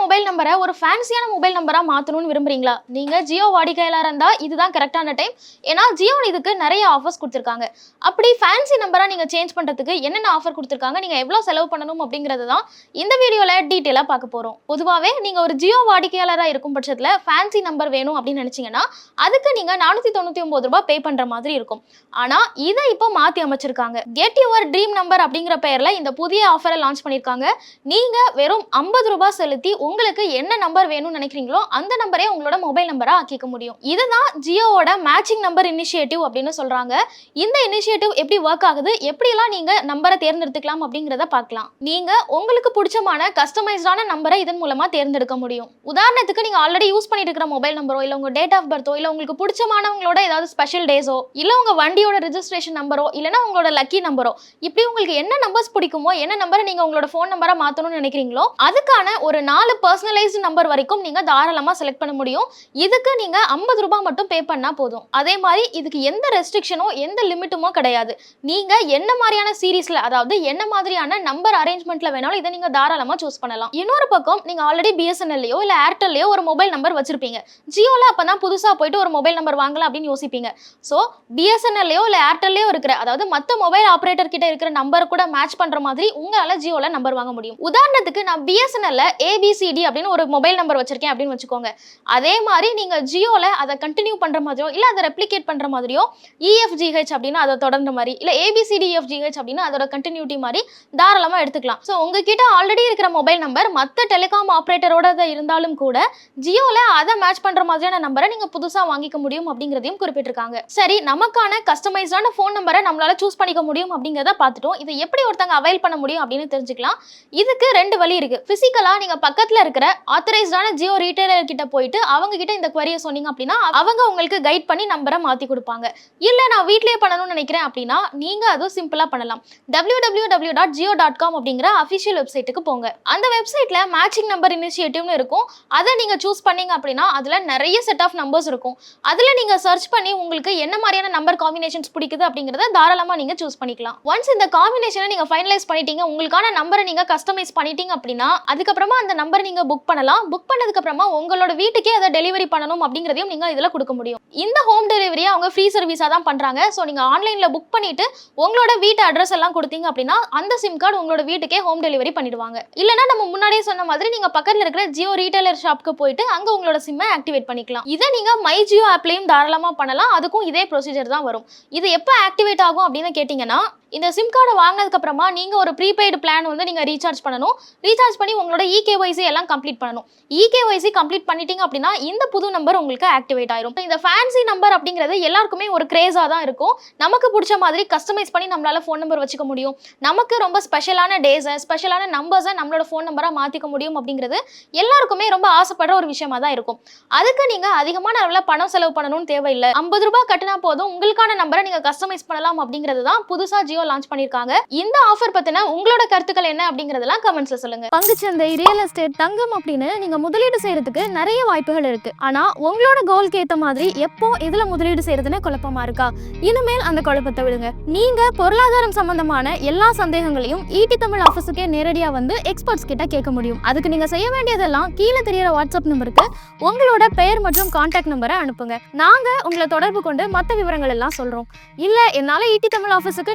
Mobile நம்பரை ஒரு ஃபேன்சியான mobile நம்பராக மாற்றணும்னு விரும்புறீங்களா? நீங்கள் ஜியோ வாடிக்கையாளராக இருந்தால் இதுதான் கரெக்டான டைம் ஏன்னா ஜியோ இதுக்கு நிறைய ஆஃபர்ஸ் கொடுத்துருக்காங்க. அப்படி ஃபேன்சி நம்பராக நீங்கள் சேஞ்ச் பண்ணுறதுக்கு என்னென்ன ஆஃபர் கொடுத்துருக்காங்க நீங்கள் எவ்வளோ செலவு பண்ணணும் அப்படிங்கிறது தான் இந்த வீடியோவில் டீட்டெயிலாக பார்க்க போகிறோம் பொதுவாகவே நீங்கள் ஒரு ஜியோ வாடிக்கையாளராக இருக்கும் பட்சத்தில் ஃபேன்சி நம்பர் வேணும் அப்படின்னு நினைச்சீங்கன்னா அதுக்கு நீங்கள் நானூற்றி தொண்ணூற்றி ஒன்பது ரூபாய் பே பண்ணுற மாதிரி இருக்கும். ஆனால் இதை இப்போ மாற்றி அமைச்சிருக்காங்க. கெட் யுவர் ட்ரீம் நம்பர் அப்படிங்கிற பெயரில் இந்த புதிய ஆஃபரை லான்ச் பண்ணியிருக்காங்க நீங்கள் வெறும் ஐம்பது ரூபாய் செலுத்தி உங்களுக்கு என்ன நம்பர் வேணும்னு நினைக்கிறீங்களோ அந்த நம்பரே உங்களோட மொபைல் நம்பராக ஆக்கிக்க முடியும். இதுதான் ஜியோவோட மேட்சிங் நம்பர் இனிஷியேட்டிவ் அப்படின்னு சொல்றாங்க. இந்த இனிஷியேட்டிவ் எப்படி ஒர்க் ஆகுது? எப்படிலாம் நீங்க நம்பரை தேர்ந்தெடுத்துக்கலாம் அப்படிங்கிறத பார்க்கலாம். நீங்க உங்களுக்கு பிடிச்சமான கஸ்டமைஸ்டான நம்பரை இதன் மூலமா தேர்ந்தெடுக்க முடியும். உதாரணத்துக்கு நீங்க ஆல்ரெடி யூஸ் பண்ணிட்டு இருக்கிற மொபைல் நம்பரோ இல்ல உங்க டேட் ஆஃப் பர்த்தோ இல்ல உங்களுக்கு பிடிச்சமானவங்களோட ஏதாவது ஸ்பெஷல் டேஸோ இல்ல உங்க வண்டியோட ரிஜிஸ்ட்ரேஷன் நம்பரோ இல்லனா உங்களோட லக்கி நம்பரோ இப்படி உங்களுக்கு என்ன நம்பர்ஸ் பிடிக்குமோ என்ன நம்பரை நீங்க உங்களோட ஃபோன் நம்பரா மாத்தணும்னு நினைக்கிறீங்களோ அதுக்கான ஒரு நாலு பர்சனலைஸ்டு நம்பர் வரைக்கும் நீங்க தாராளமா செலக்ட் பண்ண முடியும். இதுக்கு நீங்க ஐம்பது ரூபாய் மட்டும் பே பண்ணா போதும். அதே மாதிரி இதுக்கு எந்த ரெஸ்ட்ரிக்ஷனோ எந்த லிமிட்டுமோ கிடையாது. நீங்க என்ன மாதிரியான சீரீஸில் அதாவது என்ன மாதிரியான நம்பர் அரேஞ்ச்மெண்ட்ல வேணாலும் இதை நீங்க தாராளமா சூஸ் பண்ணலாம். இன்னொரு பக்கம் நீங்க ஆல்ரெடி பிஎஸ்என்எல்லையோ இல்லை ஏர்டெல்லையோ ஒரு மொபைல் நம்பர் வச்சிருப்பீங்க. ஜியோல அப்பதான் புதுசா போயிட்டு ஒரு மொபைல் நம்பர் வாங்கலாம் அப்படின்னு யோசிப்பீங்க. ஸோ பிஎஸ்என்எல்லையோ இல்லை ஏர்டெல்லையோ இருக்கிற அதாவது மற்ற மொபைல் ஆப்ரேட்டர் கிட்ட இருக்கிற நம்பர் கூட மேட்ச் பண்ற மாதிரி உங்களால ஜியோல நம்பர் வாங்க முடியும். உதாரணத்துக்கு நான் பிஎஸ்என்எல்ல ஏபிசிடி அப்படின்னு ஒரு மொபைல் நம்பர் வச்சிருக்கேன் அப்படின்னு வச்சுக்கோங்க. அதே மாதிரி நீங்க ஜியோல அதை கண்டினியூ பண்ற மாதிரியோ இல்ல அதை ரெப்ளிகேட் பண்ற மாதிரியோ இஎஃப்ஜிஹெச் அப்படின்னு அதை தொடர்ந்த மாதிரி இல்ல ஏபிசிடிஎஃப்ஜிஹெச் அப்படின்னு அதோட கண்டினியூட்டி மாதிரி தாராளமா எடுத்துக்கலாம். ஸோ உங்ககிட்ட ஆல்ரெடி இருக்கிற மொபைல் நம்பர் மற்ற டெலிகாம் ஆப்ரேட்டரோட இருந்தாலும் கூட ஜியோல அதை மேட்ச் பண்ற மாதிரியான நம்பரை நீங்க புதுசா வாங்கிக்க முடியும் அப்படிங்கிறதையும் குறிப்பிட்டிருக்காங்க. சரி நமக்கான கஸ்டமைஸ்டான ஃபோன் நம்பரை நம்மளால சூஸ் பண்ணிக்க முடியும் அப்படிங்கிறத பார்த்துட்டோம். இதை எப்படி ஒருத்தங்க அவைல் பண்ண முடியும் அப்படின்னு தெரிஞ்சுக்கலாம். இதுக்கு ரெண்டு வழி இருக்கு. பிசிக்கலா நீங்க பக்கத்துல இருக்கிற ஆத்தரைஸ்டான ஜியோ ரீட்டைலர் கிட்ட போயிட்டு அவங்க கிட்ட இந்த குவரியை சொன்னீங்க அப்படின்னா அவங்க உங்களுக்கு கைட் பண்ணி நம்பரை மாத்தி கொடுப்பாங்க. இல்ல நான் வீட்லயே பண்ணணும்னு நினைக்கிறேன் அப்படின்னா நீங்க அதுவும் சிம்பிளா பண்ணலாம். W W W dot Jio dot com அப்படிங்கிற அஃபிஷியல் வெப்சைட்டுக்கு போங்க அந்த வெப்சைட்ல மேட்சிங் நம்பர் இனிஷியேட்டிவ்னு இருக்கும். அதை நீங்க சூஸ் பண்ணீங்க அப்படின்னா அதுல நிறைய செட் ஆஃப் நம்பர்ஸ் இருக்கும். அதுல நீங்க சர்ச் பண்ணி உங்களுக்கு என்ன மாதிரியான நம்பர் காம்பினேஷன்ஸ் பிடிக்குது அப்படிங்கறத தாராளமா நீங்க சூஸ் பண்ணிக்கலாம். ஒன்ஸ் இந்த காம்பினேஷனை நீங்க ஃபைனலைஸ் பண்ணிட்டீங்க உங்களுக்கான நம்பரை நீங்க கஸ்டமைஸ் பண்ணிட்டீங்க அப்படின்னா அதுக்கப்புறமா அந்த நம்பர் நீங்க புக் பண்ணலாம். புக் பண்ணதுக்கு அப்புறமா உங்களோட வீட்டுக்கே அதை டெலிவரி பண்ணணும் அப்படிங்கறதையும் நீங்க இதுல கொடுக்க முடியும். இந்த ஹோம் டெலிவரியை அவங்க ஃப்ரீ சர்வீஸா தான் பண்றாங்க. ஸோ நீங்க ஆன்லைன்ல புக் பண்ணிட்டு உங்களோட வீட்டு அட்ரஸ் எல்லாம் கொடுத்தீங்க அப்படின்னா அந்த சிம் கார்டு உங்களோட வீட்டுக்கே ஹோம் டெலிவரி பண்ணிடுவாங்க. இல்லைன்னா நம்ம முன்னாடியே சொன்ன மாதிரி நீங்க பக்கத்துல இருக்கிற ஜியோ ரீட்டைலர் ஷாப்க்கு போயிட்டு அங்க உங்களோட சிம்மை ஆக்டிவேட் பண்ணிக்கலாம். இதை நீங்க மை ஜியோ ஆப்லயும் தாராளமா பண்ணலாம். அதுக்கும் இதே ப்ரொசீஜர் தான் வரும். இது எப்போ ஆக்டிவேட் ஆகும் அப்படின்னு கேட்டிங்கன்னா இந்த சிம் கார்டை வாங்கினதுக்கு அப்புறமா நீங்க ஒரு ப்ரீபெய்டு பிளான் வந்து நீங்க ரீசார்ஜ் பண்ணணும். ரீசார்ஜ் பண்ணி உங்களோட இகேஒய்சி எல்லாம் கம்ப்ளீட் பண்ணணும். இகேஒய்சி கம்ப்ளீட் பண்ணிட்டீங்க அப்படின்னா இந்த புது நம்பர் உங்களுக்கு ஆக்டிவேட் ஆயிரும். இந்த ஃபேன்சி நம்பர் அப்படிங்கிறது எல்லாருக்குமே ஒரு கிரேஸா தான் இருக்கும். நமக்கு பிடிச்ச மாதிரி கஸ்டமைஸ் பண்ணி நம்மளால ஃபோன் நம்பர் வச்சுக்க முடியும். நமக்கு ரொம்ப ஸ்பெஷலான டேஸை ஸ்பெஷலான நம்பர்ஸை நம்மளோட ஃபோன் நம்பரா மாத்திக்க முடியும் அப்படிங்கிறது எல்லாருக்குமே ரொம்ப ஆசைப்படுற ஒரு விஷயமா தான் இருக்கும். அதுக்கு நீங்க அதிகமான அளவில் பணம் செலவு பண்ணணும்னு தேவையில்லை. ஐம்பது ரூபாய் கட்டினா போதும். உங்களுக்கான நம்பரை நீங்க கஸ்டமைஸ் பண்ணலாம் அப்படிங்கிறது தான் புதுசாக ஜியோ லான்ச் பண்ணிருக்காங்க இந்த ஆஃபர் பத்தின உங்களோட கருத்துக்கள் என்ன அப்படிங்கறதெல்லாம் கமெண்ட்ஸ்ல சொல்லுங்க. பங்குச்சந்தை ரியல் எஸ்டேட் தங்கம் அப்படின்னு நீங்க முதலீடு செய்யறதுக்கு நிறைய வாய்ப்புகள் இருக்கு. ஆனா உங்களோட கோல்க்கு ஏத்த மாதிரி எப்போ இதுல முதலீடு செய்யறதுன்னு குழப்பமா இருக்கா? இனிமேல் அந்த குழப்பத்தை விடுங்க. நீங்க பொருளாதாரம் சம்பந்தமான எல்லா சந்தேகங்களையும் ஈடி தமிழ் ஆஃபீஸுக்கே நேரடியா வந்து எக்ஸ்பர்ட்ஸ் கிட்ட கேட்க முடியும். அதுக்கு நீங்க செய்ய வேண்டியதெல்லாம் கீழே தெரியற வாட்ஸ்அப் நம்பருக்கு உங்களோட பெயர் மற்றும் கான்டாக்ட் நம்பரை அனுப்புங்க. நாங்க உங்களை தொடர்பு கொண்டு மற்ற விவரங்கள் எல்லாம் சொல்றோம். இல்ல என்னால ஈட்டி தமிழ் ஆஃபீஸுக்கு